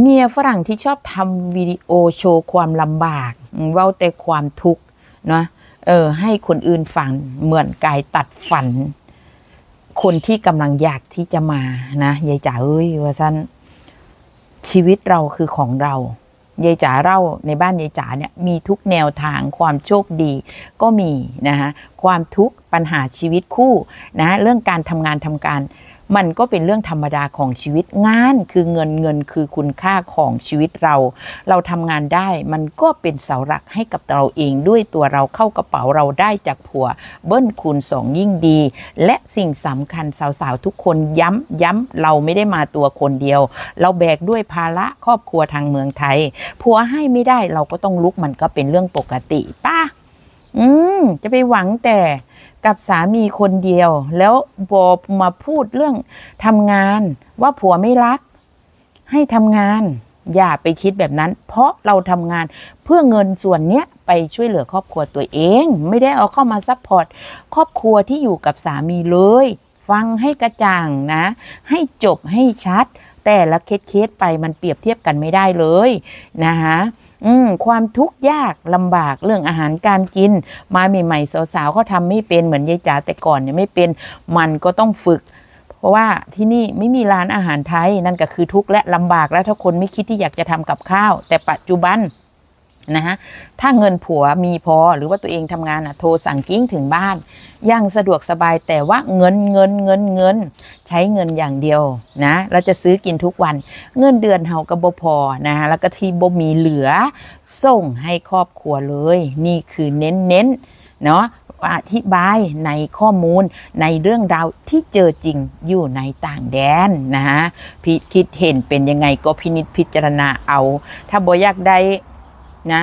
เมียฝรั่งที่ชอบทำวิดีโอโชว์ความลำบากเว้าแต่ความทุกข์เนาะเออให้คนอื่นฟังเหมือนกายตัดฝัน คนที่กำลังอยากที่จะมานะยายจ๋าเอ้ยว่าสั้นชีวิตเราคือของเรายายจ๋าเล่าในบ้านยายจ๋าเนี่ยมีทุกแนวทางความโชคดีก็มีนะคะความทุกข์ปัญหาชีวิตคู่นะเรื่องการทำงานทำการ มันก็เป็นเรื่องธรรมดาของชีวิตงานคือเงินเงินคือคุณค่าของชีวิตเรา เราทำงานได้มันก็เป็นเสาหลักให้กับเราเองด้วยตัวเราเข้ากระเป๋าเราได้จากผัว เบิ้ลคูณสองยิ่งดี และสิ่งสำคัญสาวๆทุกคนย้ำย้ำเราไม่ได้มาตัวคนเดียว เราแบกด้วยภาระครอบครัวทางเมืองไทยผัวให้ไม่ได้เราก็ต้องลุกมันก็เป็นเรื่องปกติป้าอืม จะไปหวังแต่ กับสามีคนเดียว แล้วบอมาพูดเรื่องทำงานว่าผัวไม่รัก ให้ทำงาน อย่าไปคิดแบบนั้น เพราะเราทำงานเพื่อเงินส่วนเนี้ยไปช่วยเหลือครอบครัวตัวเอง ไม่ได้เอาเข้ามาซัพพอร์ตครอบครัวที่อยู่กับสามีเลย ฟังให้กระจ่างนะ ให้จบให้ชัด แต่ละเคสเคสไปมันเปรียบเทียบกันไม่ได้เลยนะคะ อืมความทุกข์ยากลำบากเรื่องอาหารการกิน มาใหม่ๆสาวๆเขาทำไม่เป็นเหมือนยายจ๋าแต่ก่อนเนี่ยไม่เป็นมันก็ต้องฝึก เพราะว่าที่นี่ไม่มีร้านอาหารไทยนั่นก็คือทุกข์และลำบากแล้วถ้าคนไม่คิดที่อยากจะทำกับข้าว แต่ปัจจุบัน นะฮะถ้าเงินผัวมีพอหรือว่าตัวเองทำงานอะโทรสั่งกิ้งถึงบ้านยังสะดวกสบายแต่ว่าเงินเงินเงินเงิน ใช้เงินอย่างเดียวนะเราจะซื้อกินทุกวัน เงินเดือนเฮาก็บ่พอนะฮะแล้วก็ที่บ่มีเหลือ ส่งให้ครอบครัวเลย นี่คือเน้นเน้นเนาะอธิบายในข้อมูลในเรื่องราวที่เจอจริงอยู่ในต่างแดนนะฮะพิคิดเห็นเป็นยังไงก็พินิจพิจารณาเอา ถ้าบ่อยากได้ นะ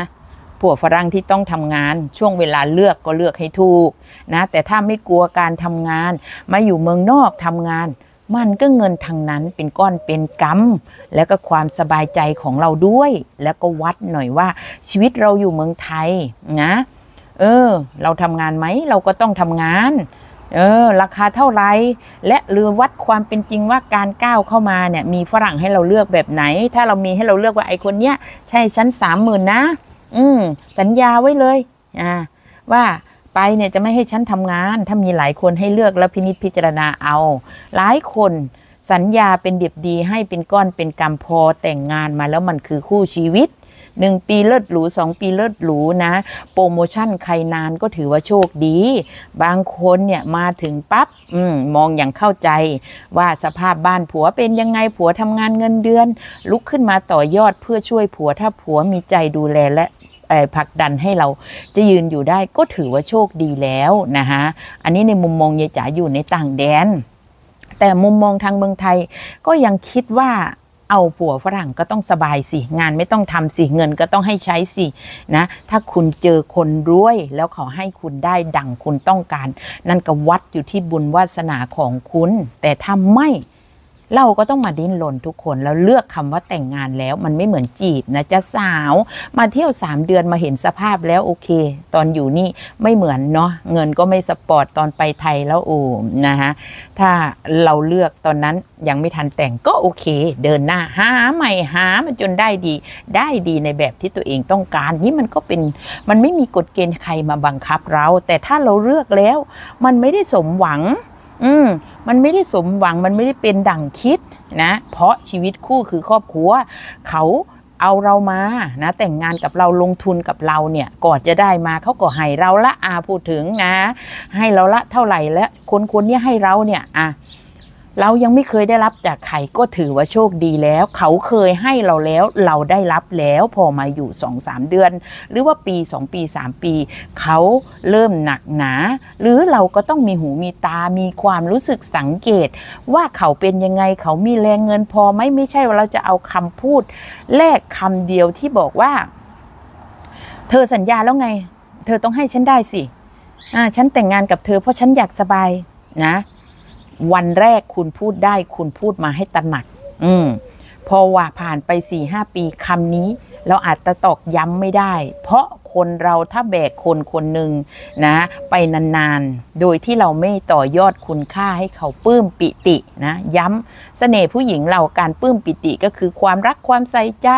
ผัวฝรั่งที่ต้องทำงานช่วงเวลาเลือกก็เลือกให้ถูกนะแต่ถ้าไม่กลัวการทำงาน มาอยู่เมืองนอกทำงาน มันก็เงินทางนั้นเป็นก้อนเป็นกำแล้วก็ความสบายใจของเราด้วย แล้วก็วัดหน่อยว่า ชีวิตเราอยู่เมืองไทยนะ เออ เราทำงานไหมเราก็ต้องทำงาน เออราคาเท่าไรและหรือวัดความเป็นจริงว่าการก้าวเข้ามาเนี่ยมีฝรั่งให้เราเลือกแบบไหน ถ้าเรามีให้เราเลือกว่าไอคนเนี้ยใช่ชั้นสามหมื่นนะ อืมสัญญาไว้เลยอ่าว่าไปเนี่ยจะไม่ให้ฉันทำงาน ถ้ามีหลายคนให้เลือกแล้วพินิจพิจารณาเอา หลายคนสัญญาเป็นเดียบดีให้เป็นก้อนเป็นกำพอแต่งงานมาแล้วมันคือคู่ชีวิต หนึ่งปีเลิศหรูสองปีเลิศหรูนะ โปรโมชั่นใครนานก็ถือว่าโชคดี บางคนเนี่ยมาถึงปั๊บอมมองอย่างเข้าใจ ว่าสภาพบ้านผัวเป็นยังไงผัวทำงานเงินเดือน ลุกขึ้นมาต่อยอดเพื่อช่วยผัวถ้าผัวมีใจดูแลและผลักดันให้เราจะยืนอยู่ได้ก็ถือว่าโชคดีแล้วนะคะอันนี้ในมุมมองยายจ๋าอยู่ในต่างแดน แต่มุมมองทางเมืองไทยก็ยังคิดว่า เอาผัวฝรั่งก็ต้องสบายสิ งานไม่ต้องทำสิ เงินก็ต้องให้ใช้สินะ ถ้าคุณเจอคนรวยแล้วเขาให้คุณได้ดังคุณต้องการ นั่นก็วัดอยู่ที่บุญวาสนาของคุณ แต่ถ้าไม่ เราก็ต้องมาดิ้นรนทุกคนแล้วเลือกคำว่าแต่งงานแล้วมันไม่เหมือนจีบนะจะสาวมาเที่ยวสามเดือนมาเห็นสภาพแล้วโอเค ตอนอยู่นี่ไม่เหมือนเนาะเงินก็ไม่สปอร์ตตอนไปไทยแล้วโอ้นะฮะถ้าเราเลือกตอนนั้นยังไม่ทันแต่งก็โอเค เดินหน้าหาใหม่หามันจนได้ดี ได้ดีในแบบที่ตัวเองต้องการนี่มันก็เป็นมันไม่มีกฎเกณฑ์ใครมาบังคับเรา แต่ถ้าเราเลือกแล้ว มันไม่ได้สมหวัง อืมมันไม่ได้สมหวังมันไม่ได้เป็นดั่งคิดนะ เพราะชีวิตคู่คือครอบครัว เขาเอาเรามานะ แต่งงานกับเราลงทุนกับเราเนี่ยก่อนจะได้มาเขาก็ให้เราละอาพูดถึงนะ ให้เราละเท่าไหร่และคนคนนี้ให้เราเนี่ยอะ เรายังไม่เคยได้รับจากใครก็ถือว่าโชคดีแล้ว เขาเคยให้เราแล้วเราได้รับแล้วพอมาอยู่สองสามเดือน หรือว่าปีสองปีสามปี เขาเริ่มหนักหนา หรือเราก็ต้องมีหูมีตามีความรู้สึกสังเกต ว่าเขาเป็นยังไงเขามีแรงเงินพอไหมไม่ใช่ว่าเราจะเอาคำพูด แลกคำเดียวที่บอกว่า เธอสัญญาแล้วไง เธอต้องให้ฉันได้สิอ่าฉันแต่งงานกับเธอเพราะฉันอยากสบายนะ วันแรกคุณพูดได้คุณพูดมาให้ตระหนัก อืมพอว่าผ่านไปสี่ห้าปีคำนี้ เราอาจจะตอกย้ำไม่ได้ เพราะคนเราถ้าแบกคนคนหนึ่งนะ ไปนานๆ โดยที่เราไม่ต่อยอดคุณค่าให้เขาปลื้มปิตินะย้ำเสน่ห์ผู้หญิงเราการปลื้มปิติก็คือความรักความใส่ใจ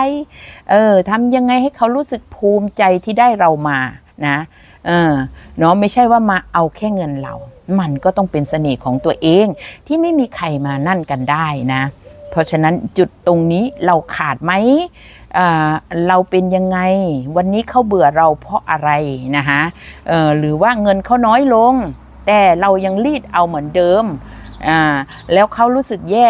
เออทำยังไงให้เขารู้สึกภูมิใจที่ได้เรามานะ เออเนาะไม่ใช่ว่ามาเอาแค่เงินเรา มันก็ต้องเป็นเสน่ห์ของตัวเองที่ไม่มีใครมานั่นกันได้นะ เพราะฉะนั้นจุดตรงนี้เราขาดไหมเราเป็นยังไง วันนี้เขาเบื่อเราเพราะอะไรนะคะหรือว่าเงินเขาน้อยลง แต่เรายังรีดเอาเหมือนเดิมแล้วเขารู้สึกแย่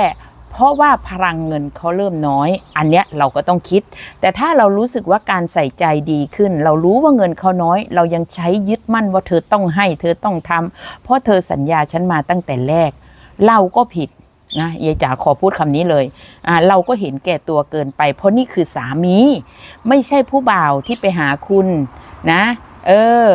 เพราะว่าพลังเงินเขาเริ่มน้อย อันเนี้ยเราก็ต้องคิด แต่ถ้าเรารู้สึกว่าการใส่ใจดีขึ้น เรารู้ว่าเงินเขาน้อย เรายังใช้ยึดมั่นว่าเธอต้องให้ เธอต้องทำเพราะเธอสัญญาฉันมาตั้งแต่แรก เราก็ผิดนะยายจ๋าขอพูดคำนี้เลยอ่าเราก็เห็นแก่ตัวเกินไป เพราะนี่คือสามี ไม่ใช่ผู้บ่าวที่ไปหาคุณนะ เออ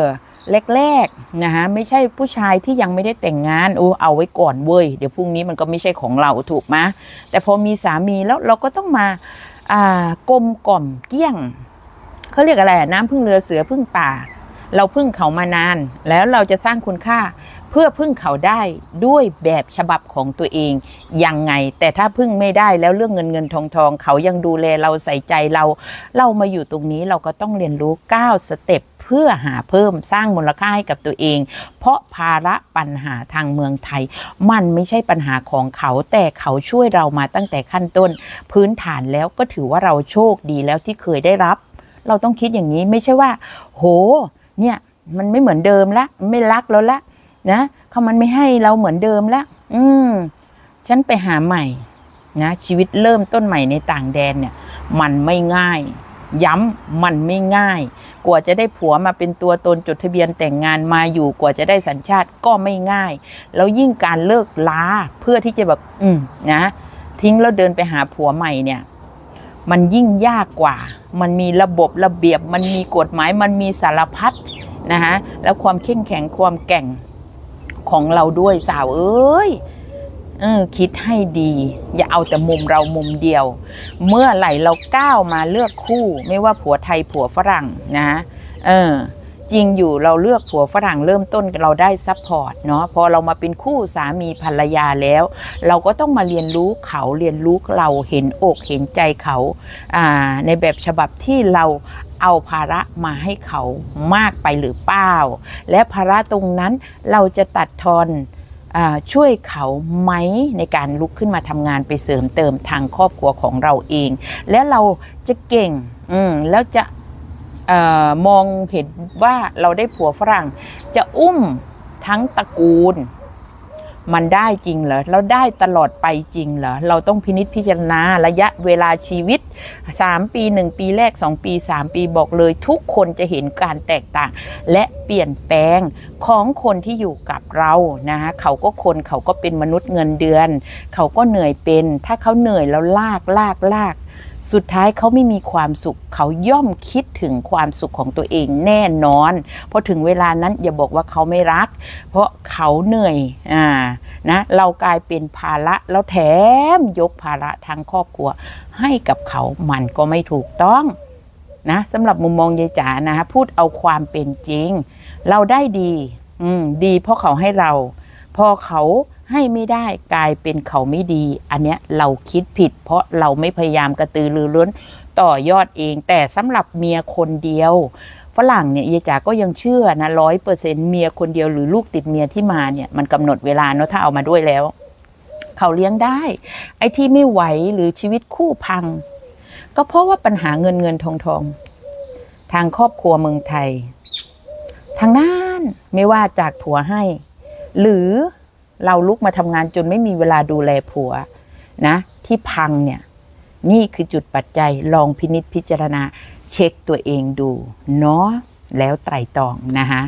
แรกๆนะฮะไม่ใช่ผู้ชายที่ยังไม่ได้แต่งงานโอ้เอาไว้ก่อนเว้ยเดี๋ยวพรุ่งนี้มันก็ไม่ใช่ของเราถูกไหมแต่พอมีสามีแล้วเราก็ต้องมาอ่ากลมกล่อมเกี้ยงเขาเรียกอะไรน้ำพึ่งเรือเสือพึ่งป่า เราพึ่งเขามานาน แล้วเราจะสร้างคุณค่าเพื่อพึ่งเขาได้ด้วยแบบฉบับของตัวเองยังไง แต่ถ้าพึ่งไม่ได้แล้วเรื่องเงินเงินทองทองเขายังดูแลเราใส่ใจเรา เรามาอยู่ตรงนี้เราก็ต้องเรียนรู้ 9 สเต็ป พื่อหาเพิ่มสร้างมูลค่าให้กับตัวเอง เพราะภาระปัญหาทางเมืองไทย มันไม่ใช่ปัญหาของเขาแต่เขาช่วยเรามาตั้งแต่ขั้นต้น พื้นฐานแล้วก็ถือว่าเราโชคดีแล้วที่เคยได้รับ เราต้องคิดอย่างนี้ไม่ใช่ว่า โห เนี่ยมันไม่เหมือนเดิมละ ไม่รักแล้วละนะเขามันไม่ให้เราเหมือนเดิมละอืม ฉันไปหาใหม่นะชีวิตเริ่มต้นใหม่ในต่างแดนเนี่ย มันไม่ง่าย ย้ำมันไม่ง่าย กว่าจะได้ผัวมาเป็นตัวตนจดทะเบียนแต่งงานมาอยู่กว่าจะได้สัญชาติก็ไม่ง่าย แล้วยิ่งการเลิกลาเพื่อที่จะแบบอืมนะทิ้งแล้วเดินไปหาผัวใหม่เนี่ยมันยิ่งยากกว่า มันมีระบบระเบียบ มันมีกฎหมาย มันมีสารพัดนะฮะแล้วความเข้มแข็งความแก่งของเราด้วยสาวเอ้ย เออคิดให้ดี อย่าเอาแต่มุมเรามุมเดียว เมื่อไหร่เราก้าวมาเลือกคู่ ไม่ว่าผัวไทยผัวฝรั่งนะเออจริงอยู่เราเลือกผัวฝรั่งเริ่มต้นเราได้ซัพพอร์ตเนาะพอเรามาเป็นคู่สามีภรรยาแล้ว เราก็ต้องมาเรียนรู้เขาเรียนรู้เราเห็นอกเห็นใจเขาในแบบฉบับที่เราเอาภาระมาให้เขามากไปหรือเปล่า และภาระตรงนั้นเราจะตัดทอน ช่วยเขาไหมในการลุกขึ้นมาทำงานไปเสริมเติมทางครอบครัวของเราเอง แล้วเราจะเก่งอแล้วจะออมองเห็นว่าเราได้ผัวฝรั่ง จะอุ้มทั้งตระกูล มันได้จริงเหรอแล้วได้ตลอดไปจริงเหรอเราต้องพินิจพิจารณาระยะเวลาชีวิต 3 ปี 1 ปีแรก 2 ปี 3 ปีบอกเลย ทุกคนจะเห็นการแตกต่าง และเปลี่ยนแปลงของคนที่อยู่กับเรานะฮะเขาก็คนเขาก็เป็นมนุษย์เงินเดือน เขาก็เหนื่อยเป็น ถ้าเขาเหนื่อยแล้วลากลากลาก สุดท้ายเขาไม่มีความสุข เขาย่อมคิดถึงความสุขของตัวเองแน่นอนพอถึงเวลานั้นอย่าบอกว่าเขาไม่รัก เพราะเขาเหนื่อยอ่านะเรากลายเป็นภาระแล้วแถมยกภาระทางครอบครัว ให้กับเขามันก็ไม่ถูกต้องนะสำหรับมุมมองยายจ๋านะฮะพูดเอาความเป็นจริง เราได้ดี อืมดีเพราะเขาให้เรา พอเขา ให้ไม่ได้กลายเป็นเขาไม่ดี อันเนี้ยเราคิดผิด เพราะเราไม่พยายามกระตือรือร้นต่อยอดเอง แต่สำหรับเมียคนเดียว ฝรั่งเนี่ยยายจ๋าก็ยังเชื่อนะร้อยเปอร์เซ็นเมียคนเดียวหรือลูกติดเมียที่มาเนี่ยมันกำหนดเวลาเนาะถ้าเอามาด้วยแล้ว เขาเลี้ยงได้ ไอ้ที่ไม่ไหวหรือชีวิตคู่พัง ก็เพราะว่าปัญหาเงินเงินทองทองทางครอบครัวเมืองไทย ทางนั้นไม่ว่าจากผัวให้ หรือ เราลุกมาทำงานจนไม่มีเวลาดูแลผัวนะ ที่พังเนี่ย นี่คือจุดปัจจัยลองพินิษพิจารณาเช็คตัวเองดู เนาะแล้วไตรตรองนะคะ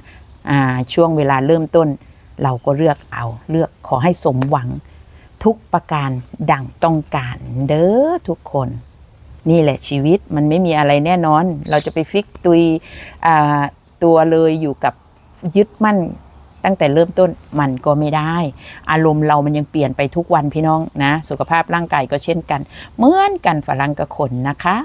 ช่วงเวลาเริ่มต้น เราก็เลือกเอาเลือกขอให้สมหวังทุกประการดังต้องการเด้อทุกคน นี่แหละชีวิตมันไม่มีอะไรแน่นอน เราจะไปฟิกตุยตัวเลยอยู่กับยึดมั่น ตั้งแต่เริ่มต้นมันก็ไม่ได้ อารมณ์เรามันยังเปลี่ยนไปทุกวันพี่น้องนะ สุขภาพร่างกายก็เช่นกัน เหมือนกันฝรั่งกับคนนะคะ